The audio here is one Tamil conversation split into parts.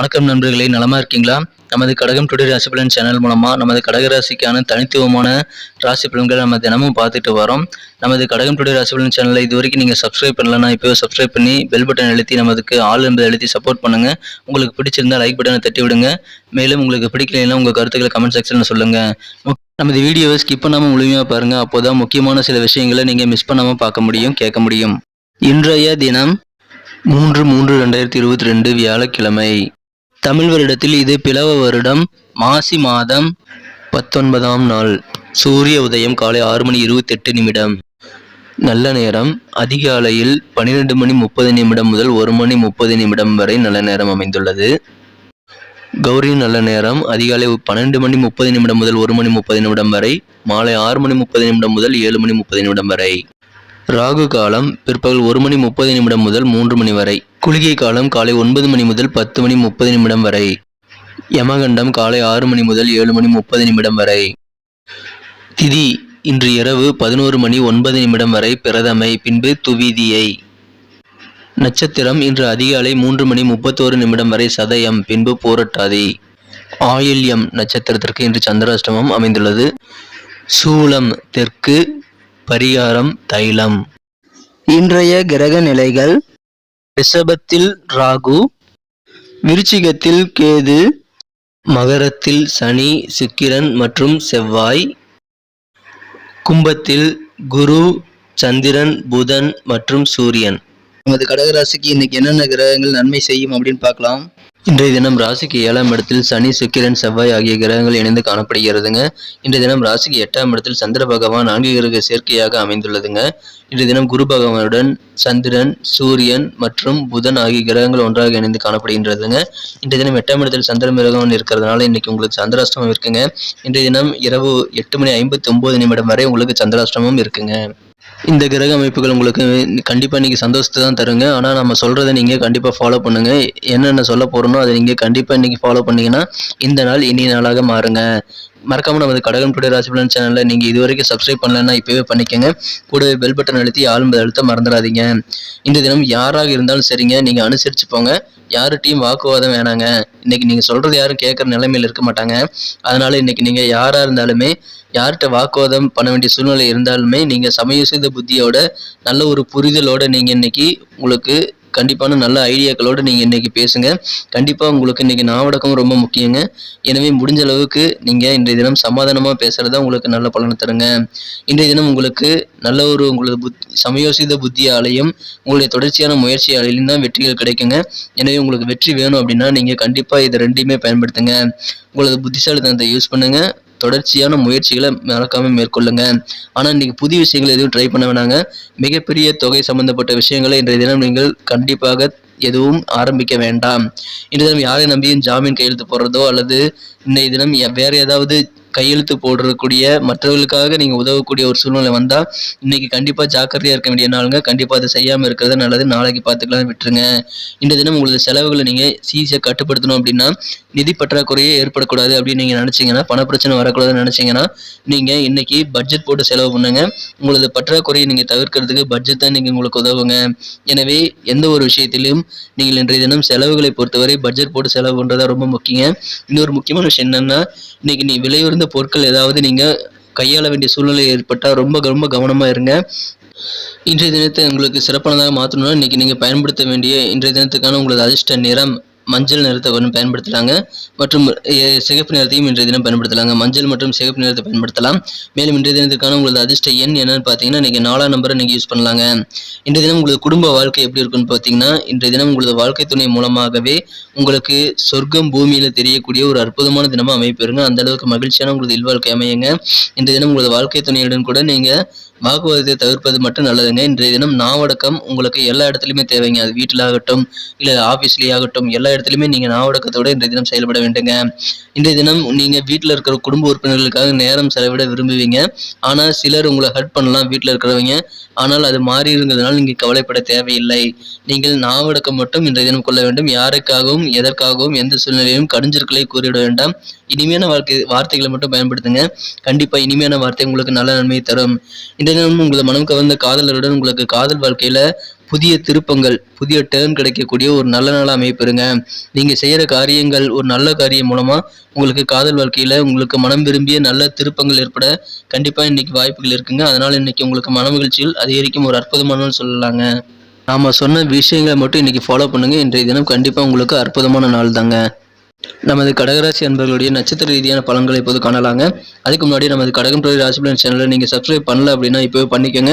வணக்கம் நண்பர்களே நலமா இருக்கீங்களா? நமது கடகம் டுடே ராசி பலன் சேனல் மூலமா நமது கடக ராசிக்கான தனித்துவமான ராசி பலன்களை நம்ம தினமும் பார்த்துட்டு வரோம். நமது கடகம் டுடே ராசி பலன் சேனலை இது வரைக்கும் நீங்கள் சப்ஸ்கிரைப் பண்ணலன்னா இப்போ சப்ஸ்கிரைப் பண்ணி பெல் பட்டன் அழுத்தி நமதுக்கு ஆள் என்பதை அழுத்தி சப்போர்ட் பண்ணுங்க. உங்களுக்கு பிடிச்சிருந்தா லைக் பட்டனை தட்டி விடுங்க. மேலும் உங்களுக்கு பிடிக்கலைன்னா உங்கள் கருத்துக்களை கமெண்ட் செக்ஷனில் சொல்லுங்க. நமது வீடியோவை ஸ்கிப் பண்ணாமல் முழுமையாக பாருங்கள் அப்போதான் முக்கியமான சில விஷயங்களை நீங்கள் மிஸ் பண்ணாமல் பார்க்க முடியும் கேட்க முடியும். இன்றைய தினம் மூன்று மூன்று ரெண்டாயிரத்தி இருபத்தி ரெண்டு வியாழக்கிழமை. தமிழ் வருடத்தில் இது பிளவ வருடம் மாசி மாதம் பத்தொன்பதாம் நாள். சூரிய உதயம் காலை ஆறு மணி இருபத்தெட்டு நிமிடம். நல்ல நேரம். அதிகாலையில் பன்னிரெண்டு மணி முப்பது நிமிடம் முதல் ஒரு மணி முப்பது நிமிடம் வரை நல்ல நேரம் அமைந்துள்ளது. கௌரி நல்ல நேரம். அதிகாலை பன்னெண்டு மணி முப்பது நிமிடம் முதல் ஒரு மணி முப்பது நிமிடம் வரை மாலை ஆறு மணி முப்பது நிமிடம் முதல் ஏழு மணி முப்பது நிமிடம் வரை. ராகு காலம் பிற்பகல் ஒரு மணி முப்பது நிமிடம் முதல் மூன்று மணி வரை. குளிகை காலம் காலை ஒன்பது மணி முதல் பத்து மணி முப்பது நிமிடம் வரை. யமகண்டம் காலை ஆறு மணி முதல் ஏழு மணி முப்பது நிமிடம் வரை. திதி இன்று இரவு பதினோரு மணி ஒன்பது நிமிடம் வரை பிரதமை பின்பு துவிதியை. நட்சத்திரம் இன்று அதிகாலை மூன்று மணி முப்பத்தோரு நிமிடம் வரை சதயம் பின்பு போரட்டாதி. ஆயில்யம் நட்சத்திரத்திற்கு இன்று சந்திராஷ்டமம் அமைந்துள்ளது. சூலம் தெற்கு பரிகாரம் தைலம். இன்றைய கிரக நிலைகள் ரிஷபத்தில் ராகு விருச்சிகத்தில் கேது மகரத்தில் சனி சுக்கிரன் மற்றும் செவ்வாய் கும்பத்தில் குரு சந்திரன் புதன் மற்றும் சூரியன். நமது கடகராசிக்கு இன்னைக்கு என்னென்ன கிரகங்கள் நன்மை செய்யும் அப்படின்னு பார்க்கலாம். இன்றைய தினம் ராசிக்கு ஏழாம் இடத்தில் சனி சுக்கிரன் செவ்வாய் ஆகிய கிரகங்கள் இணைந்து காணப்படுகிறதுங்க. இன்றைய தினம் ராசிக்கு எட்டாம் இடத்தில் சந்திர பகவான் நான்கு கிரக சேர்க்கையாக அமைந்துள்ளதுங்க. இன்றைய தினம் குரு பகவானுடன் சந்திரன் சூரியன் மற்றும் புதன் ஆகிய கிரகங்கள் ஒன்றாக இணைந்து காணப்படுகின்றதுங்க. இன்றைய தினம் எட்டாம் இடத்தில் சந்திர மிருகவன் இருக்கிறதுனால இன்னைக்கு உங்களுக்கு சந்திராஷ்டமம் இருக்குங்க. இன்றைய தினம் இரவு எட்டு மணி ஐம்பத்தி ஒன்பது நிமிடம் வரை உங்களுக்கு சந்திராஷ்டமம் இருக்குங்க. இந்த கிரக அமைப்புகள் உங்களுக்கு கண்டிப்பாக இன்றைக்கி சந்தோஷத்தை தான் தருங்க. ஆனால் நம்ம சொல்கிறத நீங்கள் கண்டிப்பாக ஃபாலோ பண்ணுங்கள் என்னென்ன சொல்ல போகிறோனோ அதை நீங்கள் கண்டிப்பாக இன்றைக்கி ஃபாலோ பண்ணிங்கன்னா இந்த நாள் இனிய நாளாக மாறுங்க. மறக்காமல் நமது கடகம் டுடே ராசிபலன் சேனலில் நீங்கள் இது வரைக்கும் சப்ஸ்கிரைப் பண்ணலன்னா இப்போவே பண்ணிக்கோங்க. கூடவே பெல் பட்டன் அழுத்தி ஆளும்பது அழுத்த மறந்துடாதீங்க. இந்த தினம் யாராக இருந்தாலும் சரிங்க நீங்கள் அனுசரித்து போங்க. யார்கிட்டையும் வாக்குவாதம் வேணாங்க. இன்னைக்கு நீங்கள் சொல்கிறது யாரும் கேட்குற நிலைமையில் இருக்க மாட்டாங்க. அதனால் இன்னைக்கு நீங்கள் யாராக இருந்தாலுமே யார்கிட்ட வாக்குவாதம் பண்ண வேண்டிய சூழ்நிலை இருந்தாலுமே நீங்கள் சமயோசித புத்தியோட நல்ல ஒரு புரிதலோட நீங்கள் இன்னைக்கு உங்களுக்கு கண்டிப்பான நல்ல ஐடியாக்களோடு நீங்கள் இன்றைக்கி பேசுங்க. கண்டிப்பாக உங்களுக்கு இன்றைக்கி நாவடக்கம் ரொம்ப முக்கியங்க. எனவே முடிஞ்ச அளவுக்கு நீங்கள் இன்றைய தினம் சமாதானமாக பேசுறது தான் உங்களுக்கு நல்ல பலனை தருங்க. இன்றைய தினம் உங்களுக்கு நல்ல ஒரு உங்களது புத் சமயோசித புத்தியாலையும் உங்களுடைய தொடர்ச்சியான முயற்சியாலையும் தான் வெற்றிகள் கிடைக்குங்க. எனவே உங்களுக்கு வெற்றி வேணும் அப்படின்னா நீங்கள் கண்டிப்பாக இதை ரெண்டையுமே பயன்படுத்துங்க. உங்களது புத்திசாலித்தனத்தை யூஸ் பண்ணுங்கள் தொடர்ச்சியான முயற்சிகளை மறக்காமல் மேற்கொள்ளுங்க. ஆனால் இன்னைக்கு புதிய விஷயங்கள் எதுவும் ட்ரை பண்ண வேணாங்க. மிகப்பெரிய தொகை சம்பந்தப்பட்ட விஷயங்களை இன்றைய தினம் நீங்கள் கண்டிப்பாக எதுவும் ஆரம்பிக்க வேண்டாம். இன்றைய தினம் யாரை நம்பியும் ஜாமீன் கையெழுத்து போடுறதோ அல்லது இன்றைய தினம் வேற ஏதாவது கையெழுத்து போடுறக்கூடிய மற்றவர்களுக்காக நீங்கள் உதவக்கூடிய ஒரு சூழ்நிலை வந்தால் இன்றைக்கி கண்டிப்பாக ஜாக்கிரதையாக இருக்க வேண்டிய நாளுங்க. கண்டிப்பாக அதை செய்யாமல் இருக்கிறது நல்லது. நாளைக்கு பார்த்துக்கலாம் விட்டுருங்க. இந்த தினம் உங்களது செலவுகளை நீங்கள் ஈஸியாக கட்டுப்படுத்தணும் அப்படின்னா நிதி பற்றாக்குறையே ஏற்படக்கூடாது அப்படின்னு நீங்கள் நினச்சிங்கன்னா பணப்பிரச்சனை வரக்கூடாதுன்னு நினச்சிங்கன்னா நீங்கள் இன்றைக்கி பட்ஜெட் போட்டு செலவு பண்ணுங்க. உங்களது பற்றாக்குறையை நீங்கள் தவிர்க்கிறதுக்கு பட்ஜெட் தான் நீங்கள் உங்களுக்கு உதவுங்க. எனவே எந்த ஒரு விஷயத்திலும் நீங்கள் இன்றைய தினம் செலவுகளை பொறுத்தவரை பட்ஜெட் போட்டு செலவு பண்ணுறதா ரொம்ப முக்கியங்க. இன்னொரு முக்கியமான விஷயம் என்னென்னா இன்றைக்கி நீ விலையுறந்த பொருட்கள் ஏதாவது நீங்க கையாள வேண்டிய சூழ்நிலை ஏற்பட்டால் ரொம்ப ரொம்ப கவனமா இருங்க. இன்றைய தினத்தை உங்களுக்கு சிறப்பானதாக மாற்றணும்னா இன்றைக்கி நீங்கள் பயன்படுத்த வேண்டிய இன்றைய தினத்துக்கான உங்களது அதிர்ஷ்ட நிறம் மஞ்சள் நிறத்தை வந்து பயன்படுத்துகிறாங்க மற்றும் சிகப்பு நிறத்தையும் இன்றைய தினம் பயன்படுத்தலாங்க. மஞ்சள் மற்றும் சிகப்பு நிறத்தை பயன்படுத்தலாம். மேலும் இன்றைய தினத்துக்கான உங்களது அதிர்ஷ்ட எண் என்னன்னு பார்த்தீங்கன்னா நீங்கள் நாலாம் நம்பரை நீங்கள் யூஸ் பண்ணலாங்க. இன்றைய தினம் உங்களது குடும்ப வாழ்க்கை எப்படி இருக்குன்னு பார்த்தீங்கன்னா இன்றைய தினம் உங்களது வாழ்க்கை துணை மூலமாகவே உங்களுக்கு சொர்க்கம் பூமியில் தெரியக்கூடிய ஒரு அற்புதமான தினமாக அமைப்பெறுங்க அந்த அளவுக்கு மகிழ்ச்சியான உங்களது இல்வாழ்க்கை அமையுங்க. இன்றைய தினம் உங்களது வாழ்க்கை துணையுடன் கூட நீங்கள் வாக்குவாதத்தை தவிர்ப்பது மட்டும் நல்லதுங்க. இன்றைய தினம் நாவடக்கம் உங்களுக்கு எல்லா இடத்துலையுமே தேவைங்க. அது வீட்டில் ஆகட்டும் இல்லை ஆஃபீஸ்லேயே ஆகட்டும் எல்லா இடத்துலையுமே நீங்கள் நாவடக்கத்தோடு இன்றைய தினம் செயல்பட வேண்டுங்க. இன்றைய தினம் நீங்கள் வீட்டில் இருக்கிற குடும்ப உறுப்பினர்களுக்காக நேரம் செலவிட விரும்புவீங்க. ஆனால் சிலர் உங்களை ஹர்ட் பண்ணலாம் வீட்டில் இருக்கிறவங்க. ஆனால் அது மாறி இருந்ததுனால நீங்கள் கவலைப்பட தேவையில்லை. நீங்கள் நாவடக்கம் மட்டும் இன்றைய தினம் கொள்ள வேண்டும். யாருக்காகவும் எதற்காகவும் எந்த சூழ்நிலையிலும் கடுஞ்சொற்களை கூறிவிட வேண்டாம். இனிமையான வாழ்க்கை வார்த்தைகளை மட்டும் பயன்படுத்துங்க. கண்டிப்பா இனிமையான வார்த்தை உங்களுக்கு நல்ல நன்மையை தரும். இன்றைய தினம் உங்களை மனம் கவர்ந்த காதலருடன் உங்களுக்கு காதல் வாழ்க்கையில புதிய திருப்பங்கள் புதிய டேர்ன் கிடைக்கக்கூடிய ஒரு நல்ல நாளாக அமைப்பிருங்க நீங்கள் செய்கிற காரியங்கள் ஒரு நல்ல காரியம் மூலமாக உங்களுக்கு காதல் வாழ்க்கையில் உங்களுக்கு மனம் விரும்பிய நல்ல திருப்பங்கள் ஏற்பட கண்டிப்பாக இன்றைக்கி வாய்ப்புகள் இருக்குங்க. அதனால் இன்னைக்கு உங்களுக்கு மன மகிழ்ச்சியில் அதிகரிக்கும். ஒரு அற்புதமான சொல்லலாங்க. நாம சொன்ன விஷயங்களை மட்டும் இன்றைக்கி ஃபாலோ பண்ணுங்கள் இன்றைய தினம் கண்டிப்பாக உங்களுக்கு அற்புதமான நாள் தாங்க. நமது கடகராசி அன்பர்களுடைய நட்சத்திர ரீதியான பலன்களை இப்போது காணலாங்க. அதுக்கு முன்னாடி நமது கடகம் தொழில் ராசி பலன் சேனலை நீங்கள் சப்ஸ்கிரைப் பண்ணல அப்படின்னா இப்போவே பண்ணிக்கோங்க.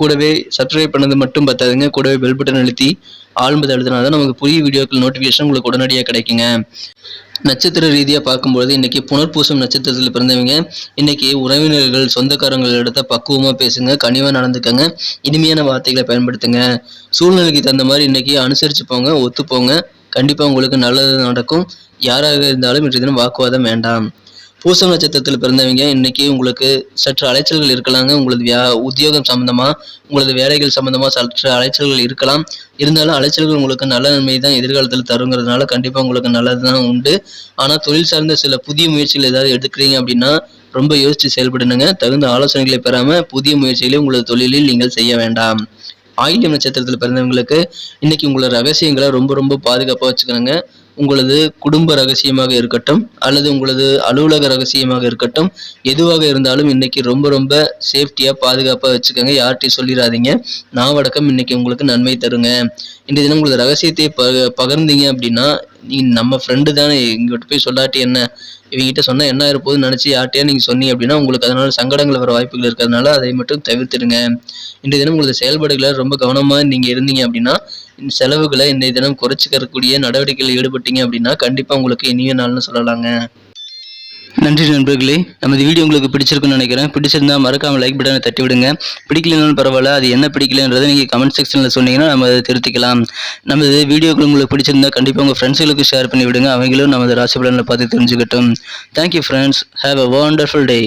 கூடவே சப்ஸ்கிரைப் பண்ணது மட்டும் பத்தாதுங்க. கூடவே பெல் பட்டன் அழுத்தி ஆழ்ந்து அழுத்தினா தான் நமக்கு புதிய வீடியோக்கள் நோட்டிஃபிகேஷன் உங்களுக்கு உடனடியாக கிடைக்குங்க. நட்சத்திர ரீதியாக பார்க்கும்பொழுது இன்னைக்கு புனர்பூசம் நட்சத்திரத்தில் பிறந்தவங்க. இன்னைக்கு உறவினர்கள் சொந்தக்காரங்களிடத்த பக்குவமாக பேசுங்க. கனிவாக நடந்துக்கங்க. இனிமையான வார்த்தைகளை பயன்படுத்துங்க. சூழ்நிலைக்கு தகுந்த மாதிரி இன்னைக்கு அனுசரித்து போங்க ஒத்துப்போங்க. கண்டிப்பாக உங்களுக்கு நல்லது நடக்கும். யாராக இருந்தாலும் இன்றைய தினம் வாக்குவாதம் வேண்டாம். பூசம் நட்சத்திரத்தில் பிறந்தவங்க இன்னைக்கு உங்களுக்கு சற்று அலைச்சல்கள் இருக்கலாங்க. உங்களது வியா உத்தியோகம் சம்மந்தமாக உங்களது வேலைகள் சம்மந்தமாக சற்று அலைச்சல்கள் இருக்கலாம். இருந்தாலும் அலைச்சல்கள் உங்களுக்கு நல்ல நன்மை தான் எதிர்காலத்தில் தருங்கிறதுனால கண்டிப்பாக உங்களுக்கு நல்லது தான் உண்டு. ஆனால் தொழில் சார்ந்த சில புதிய முயற்சிகள் ஏதாவது எடுக்கிறீங்க அப்படின்னா ரொம்ப யோசித்து செயல்படணுங்க. தகுந்த ஆலோசனைகளை பெறாமல் புதிய முயற்சிகளை உங்களது தொழிலில் நீங்கள் செய்ய வேண்டாம். ஆயில்யம் நட்சத்திரத்தில் பிறந்தவங்களுக்கு இன்னைக்கு உங்களோட ரகசியங்களை ரொம்ப ரொம்ப பாதுகாப்பாக வச்சுக்கணுங்க. உங்களது குடும்ப ரகசியமாக இருக்கட்டும் அல்லது உங்களது அலுவலக ரகசியமாக இருக்கட்டும் எதுவாக இருந்தாலும் இன்னைக்கு ரொம்ப ரொம்ப சேஃப்டியாக பாதுகாப்பாக வச்சுக்கோங்க. யார்கிட்டையும் சொல்லிடாதீங்க. நாவடக்கம் இன்னைக்கு உங்களுக்கு நன்மை தருங்க. இன்றைய தினம் உங்களது ரகசியத்தை ப பகிர்ந்தீங்க அப்படின்னா நீ நம்ம ஃப்ரெண்டு தானே. இங்கிட்ட போய் சொல்லாட்டி என்ன? இவங்ககிட்ட சொன்னால் என்ன இருப்போதுன்னு நினச்சி யார்ட்டையா நீங்கள் சொன்னீங்க அப்படின்னா உங்களுக்கு அதனால் சங்கடங்கள் வர வாய்ப்புகள் இருக்கிறதுனால அதை மட்டும் தவிர்த்துடுங்க. இன்றைய தினம் உங்களது செயல்பாடுகளை ரொம்ப கவனமாக நீங்கள் இருந்தீங்க அப்படின்னா இந்த செலவுகளை இன்றைய தினம் குறைச்சிக்கிறக்கூடிய நடவடிக்கையில் ஈடுபட்டீங்க அப்படின்னா கண்டிப்பாக உங்களுக்கு இனிய நாள்னு சொல்லலாங்க. நன்றி நண்பர்களே. நமது வீடியோ உங்களுக்கு பிடிச்சிருக்குன்னு நினைக்கிறேன். பிடிச்சிருந்தா மறக்காமல் லைக் பட்டனை தட்டி விடுங்க. பிடிக்கலனாலும் பரவாயில்ல அது என்ன பிடிக்கலன்றதை நீங்கள் கமெண்ட் செக்ஷனில் சொன்னீங்கன்னா நம்ம அதை திருத்திக்கலாம். நமது வீடியோக்கள் உங்களுக்கு பிடிச்சிருந்தா கண்டிப்பாக உங்கள் ஃப்ரெண்ட்ஸுகளுக்கு ஷேர் பண்ணி விடுங்க. அவங்களும் நமது ராசி பலனில் பார்த்து தெரிஞ்சுக்கட்டும். Thank you friends have a wonderful day